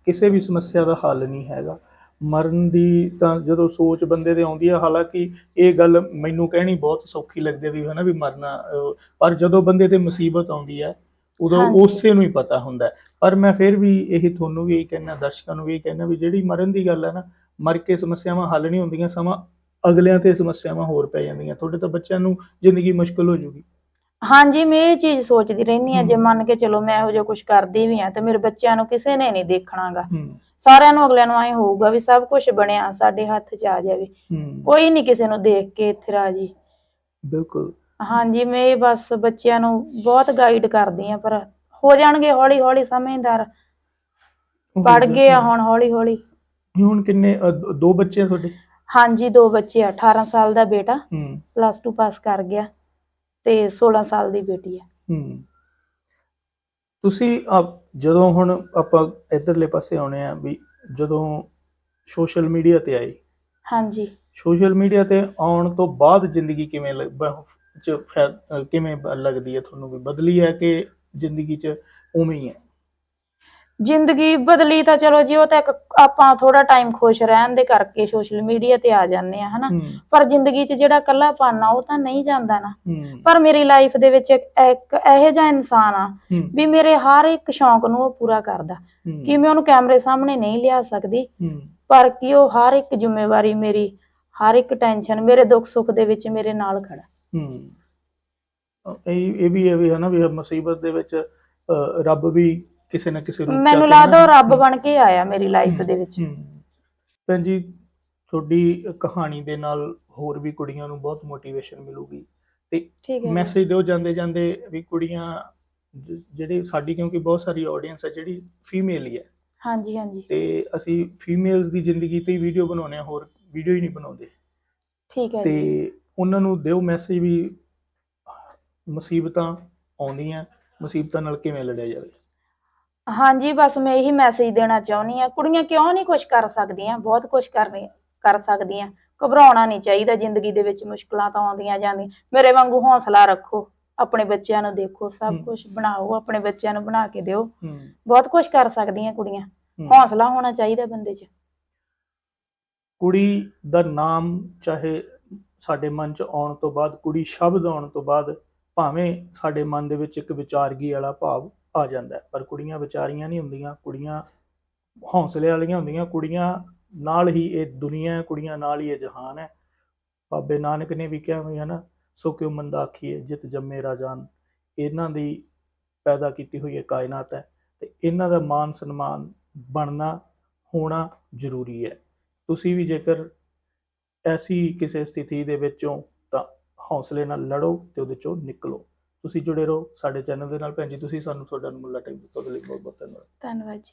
ਕਿਸੇ ਵੀ ਸਮੱਸਿਆ ਦਾ ਹੱਲ ਨਹੀਂ ਹੈਗਾ ਮਰਨ ਦੀ ਤਾਂ ਜਦੋਂ ਸੋਚ ਬੰਦੇ ਦੇ ਆਉਂਦੀ ਹੈ ਹਾਲਾਂਕਿ ਇਹ ਗੱਲ ਮੈਨੂੰ ਕਹਿਣੀ ਬਹੁਤ ਸੌਖੀ ਲੱਗਦੀ ਹੈ ਵੀ ਹਨਾ ਵੀ ਮਰਨਾ ਅਹ, ਪਰ ਜਦੋਂ ਬੰਦੇ ਤੇ ਮੁਸੀਬਤ ਆਉਂਦੀ ਹੈ ਉਦੋਂ ਹਾਂਜੀ। ਉਸੇ ਨੂੰ ਹੀ ਪਤਾ ਹੁੰਦਾ ਹੈ। ਪਰ ਮੈਂ ਫਿਰ ਵੀ ਇਹ ਤੁਹਾਨੂੰ ਵੀ ਇਹ ਕਹਿਣਾ ਦਰਸ਼ਕਾਂ ਨੂੰ ਵੀ ਇਹ ਕਹਿਣਾ ਵੀ ਜਿਹੜੀ ਮਰਨ ਦੀ ਗੱਲ ਹੈ ਨਾ ਮਰ ਕੇ ਸਮੱਸਿਆਵਾਂ ਹੱਲ ਨਹੀਂ ਹੁੰਦੀਆਂ ਸਮਾਂ ਅਗਲਿਆਂ ਤੇ ਸਮੱਸਿਆਵਾਂ ਹੋਰ ਪੈ ਜਾਂਦੀਆਂ ਤੁਹਾਡੇ ਤਾਂ ਬੱਚਿਆਂ ਨੂੰ ਜ਼ਿੰਦਗੀ ਮੁਸ਼ਕਲ ਹੋ ਜੂਗੀ ਹਾਂਜੀ ਮੈਂ ਇਹ ਚੀਜ਼ ਸੋਚਦੀ ਰਹਿੰਦੀ ਆ ਜੇ। ਮੰਨ ਕੇ ਚਲੋ ਮੈਂ ਇਹੋ ਜਿਹਾ ਕੁਝ ਕਰਦੀ ਵੀ ਆ ਤੇ ਮੇਰੇ ਬੱਚਿਆਂ ਨੂੰ ਕਿਸੇ ਨੇ ਨਹੀਂ ਦੇਖਣਾਗਾ। ਹੂੰ। ਸਾਰਿਆਂ ਨੂੰ ਅਗਲਿਆਂ ਨੂੰ ਐ ਹੋਊਗਾ ਵੀ ਸਭ ਕੁਝ ਬਣਿਆ ਸਾਡੇ ਹੱਥ 'ਚ ਆ ਜਾਵੇ। ਹੂੰ। ਕੋਈ ਨਹੀਂ ਕਿਸੇ ਨੂੰ ਦੇਖ ਕੇ ਇੱਥੇ ਰਾਜੀ। ਬਿਲਕੁਲ। ਹਾਂਜੀ ਮੈਂ ਇਹ ਬਸ ਬੱਚਿਆਂ ਨੂੰ ਬਹੁਤ ਗਾਈਡ ਕਰਦੀ ਆ ਪਰ ਹੋ ਜਾਣਗੇ ਹੌਲੀ ਹੌਲੀ ਸਮਝਦਾਰ। ਉਹ ਪੜ ਗਏ ਆ ਹੁਣ ਹੌਲੀ ਹੌਲੀ ਹੁਣ ਕਿੰਨੇ ਅ, ਦ- ਦੋ ਬੱਚੇ ਆ ਤੁਹਾਡੇ? ਹਾਂਜੀ ਦੋ ਬੱਚੇ ਆ 18 ਸਾਲ ਦਾ ਬੇਟਾ ਹੂੰ। ਪਲੱਸ 2 ਪਾਸ ਕਰ ਗਿਆ। ਤੇ 16 ਸਾਲ ਦੀ ਬੇਟੀ ਆ ਹੂੰ। ਤੁਸੀਂ ਆਪ ਜਦੋਂ ਹੁਣ ਆਪਾਂ ਇਧਰਲੇ ਪਾਸੇ ਆਉਣੇ ਆ ਵੀ ਜਦੋਂ ਸੋਸ਼ਲ ਮੀਡੀਆ ਤੇ ਆਏ। ਹਾਂਜੀ। ਸੋਸ਼ਲ ਮੀਡੀਆ ਤੇ ਆਉਣ ਤੋਂ ਬਾਅਦ ਜ਼ਿੰਦਗੀ ਕਿਵੇਂ ਲੱਗ- ਬ- ਚ ਫੈ- ਅ, ਕਿਵੇਂ ਬ- ਲੱਗਦੀ ਹੈ? ਤੁਹਾਨੂੰ ਵੀ ਬਦਲੀ ਹੈ ਕਿ ਜ਼ਿੰਦਗੀ ਚ ਉਵੇਂ ਹੀ ਹੈ? ਜ਼ਿੰਦਗੀ ਬਦਲੀ ਤਾਂ ਚਲੋ ਜੀ ਉਹ ਤਾਂ ਇੱਕ ਆਪਾਂ ਥੋੜਾ ਟਾਈਮ ਖੁਸ਼ ਰਹਿਣ ਦੇ ਕਰਕੇ ਸੋਸ਼ਲ ਮੀਡੀਆ ਤੇ ਆ ਜਾਂਦੇ ਆ ਹਨਾ? ਪਰ ਜ਼ਿੰਦਗੀ 'ਚ ਜਿਹੜਾ ਇਕੱਲਾਪਨ ਆ ਉਹ ਤਾਂ ਨਹੀਂ ਜਾਂਦਾ ਨਾ। ਪਰ ਮੇਰੀ ਲਾਈਫ ਦੇ ਵਿੱਚ ਇੱਕ ਇੱਕ ਇਹੋ ਜਿਹਾ ਇਨਸਾਨ ਆ ਵੀ ਮੇਰੇ ਹਰ ਇੱਕ ਸ਼ੌਂਕ ਨੂੰ ਉਹ ਪੂਰਾ ਕਰਦਾ। ਕਿ ਮੈਂ ਉਹਨੂੰ ਕੈਮਰੇ ਸਾਹਮਣੇ ਨਹੀਂ ਲਿਆ ਸਕਦੀ। ਪਰ ਕਿ ਉਹ ਹਰ ਇੱਕ ਜ਼ਿੰਮੇਵਾਰੀ ਮੇਰੀ ਹਰ ਇੱਕ ਟੈਨਸ਼ਨ ਮੇਰੇ ਦੁੱਖ ਸੁੱਖ ਦੇ ਵਿੱਚ ਮੇਰੇ ਨਾਲ ਖੜਾ। ਹੂੰ। ਇਹ ਇਹ ਵੀ ਹੈ ਵੀ ਹੈ ਨਾ ਵੀ ਮੁਸੀਬਤ ਦੇ ਵਿੱਚ ਰੱਬ ਵੀ ਕਿਸੇ ਨਾ ਕਿਸੇ ਰੂਪ ਚ ਆ ਮੈਨੂੰ ਲੱਗਦਾ ਉਹ ਰੱਬ ਬਣ ਕੇ ਆਇਆ ਮੇਰੀ ਲਾਈਫ ਦੇ ਵਿੱਚ। ਭੈਣ ਜੀ ਤੁਹਾਡੀ ਕਹਾਣੀ ਦੇ ਨਾਲ ਹੋਰ ਵੀ ਕੁੜੀਆਂ ਨੂੰ ਬਹੁਤ ਮੋਟੀਵੇਸ਼ਨ ਮਿਲੂਗੀ। ਤੇ। ਮੈਸੇਜ ਦਿਓ ਜਾਂਦੇ ਜਾਂਦੇ ਵੀ ਕੁੜੀਆਂ ਜਿਹੜੇ ਸਾਡੀ ਕਿਉਂਕਿ ਬਹੁਤ ਸਾਰੀ ਆਡੀਅנס ਹੈ ਜਿਹੜੀ ਫੀਮੇਲ ਹੀ ਹੈ। ਹਾਂਜੀ ਹਾਂਜੀ। ਤੇ ਅਸੀਂ ਫੀਮੇਲਸ ਦੀ ਜ਼ਿੰਦਗੀ ਤੇ ਹੀ ਵੀਡੀਓ ਬਣਾਉਂਦੇ ਹਾਂ ਹੋਰ ਵੀਡੀਓ ਹੀ ਨਹੀਂ ਬਣਾਉਂਦੇ। ਠੀਕ ਹੈ ਤੇ ਉਹਨਾਂ ਨੂੰ ਦਿਓ ਮੈਸੇਜ ਵੀ ਮੁਸੀਬਤਾਂ ਆਉਂਦੀਆਂ ਮੁਸੀਬਤਾਂ ਨਾਲ ਕਿਵੇਂ ਲੜਿਆ ਜਾਵੇ। ਹਾਂਜੀ ਬਸ ਮੈਂ ਇਹੀ ਮੈਸੇਜ ਦੇਣਾ ਚਾਹੁੰਦੀ ਆ ਕੁੜੀਆਂ ਕਿਉਂ ਨਹੀਂ ਕੁਝ ਕਰ ਸਕਦੀਆਂ? ਬਹੁਤ ਕੁਝ ਕਰਨੀ ਕਰ ਸਕਦੀਆਂ। ਘਬਰਾਉਣਾ ਨਹੀਂ ਚਾਹੀਦਾ ਜ਼ਿੰਦਗੀ ਦੇ ਵਿੱਚ ਮੁਸ਼ਕਲਾਂ ਤਾਂ ਆਉਂਦੀਆਂ ਜਾਂਦੀਆਂ। ਮੇਰੇ ਵਾਂਗੂ ਹੌਸਲਾ ਰੱਖੋ। ਆਪਣੇ ਬੱਚਿਆਂ ਨੂੰ ਦੇਖੋ। ਸਭ। ਕੁਝ ਬਣਾਓ। ਆਪਣੇ ਬੱਚਿਆਂ ਨੂੰ ਬਣਾ ਕੇ ਦਿਓ। ਹੂੰ। ਬਹੁਤ ਕੁਝ ਕਰ ਸਕਦੀਆਂ ਕੁੜੀਆਂ। ਹੂੰ। ਹੌਸਲਾ ਹੋਣਾ ਚਾਹੀਦਾ ਬੰਦੇ 'ਚ। ਕੁੜੀ ਦਾ ਨਾਮ ਚਾਹੇ ਸਾਡੇ ਮਨ ਚ ਆਉਣ ਤੋਂ ਬਾਅਦ ਕੁੜੀ ਸ਼ਬਦ ਆਉਣ ਤੋਂ ਬਾਅਦ ਭਾਵੇਂ ਸਾਡੇ ਮਨ ਦੇ ਵਿੱਚ ਇੱਕ ਵਿਚਾਰਗੀ ਵਾਲਾ ਭਾਵ ਆ ਜਾਂਦਾ ਪਰ ਕੁੜੀਆਂ ਵਿਚਾਰੀਆਂ ਨਹੀਂ ਹੁੰਦੀਆਂ, ਕੁੜੀਆਂ ਹੌਸਲੇ ਵਾਲੀਆਂ ਹੁੰਦੀਆਂ, ਕੁੜੀਆਂ ਨਾਲ ਹੀ ਇਹ ਦੁਨੀਆ ਹੈ, ਕੁੜੀਆਂ ਨਾਲ ਹੀ ਇਹ ਜਹਾਨ ਹੈ। ਬਾਬੇ ਨਾਨਕ ਨੇ ਵੀ ਕਿਹਾ ਵੀ ਹੈ ਨਾ ਸੋ ਕਿਉ ਮੰਦਾ ਆਖੀਏ ਜਿਤ ਜੰਮੇ ਰਾਜਾਨ ਇਹਨਾਂ ਦੀ ਪੈਦਾ ਕੀਤੀ ਹੋਈ ਇਹ ਕਾਇਨਾਤ ਹੈ ਤੇ ਇਹਨਾਂ ਦਾ ਮਾਨ ਸਨਮਾਨ ਬਣਨਾ, ਹੋਣਾ ਜ਼ਰੂਰੀ ਹੈ। ਤੁਸੀਂ ਵੀ ਜੇਕਰ ਐਸੀ ਕਿਸੇ ਸਥਿਤੀ ਦੇ ਵਿੱਚੋਂ ਹੌਸਲੇ ਨਾਲ ਲੜੋ ਤੇ ਉਹਦੇ ਚੋਂ ਨਿਕਲੋ। ਤੁਸੀਂ ਜੁੜੇ ਰਹੋ ਸਾਡੇ ਚੈਨਲ ਦੇ ਨਾਲ। ਭੈਣ ਜੀ, ਤੁਸੀਂ ਸਾਨੂੰ ਤੁਹਾਡਾ ਮੁੱਲਾ ਟਾਈਮ ਦਿੱਤਾ। ਉਹਦੇ ਲਈ ਬਹੁਤ ਬਹੁਤ ਧੰਨਵਾਦ। ਧੰਨਵਾਦ ਜੀ।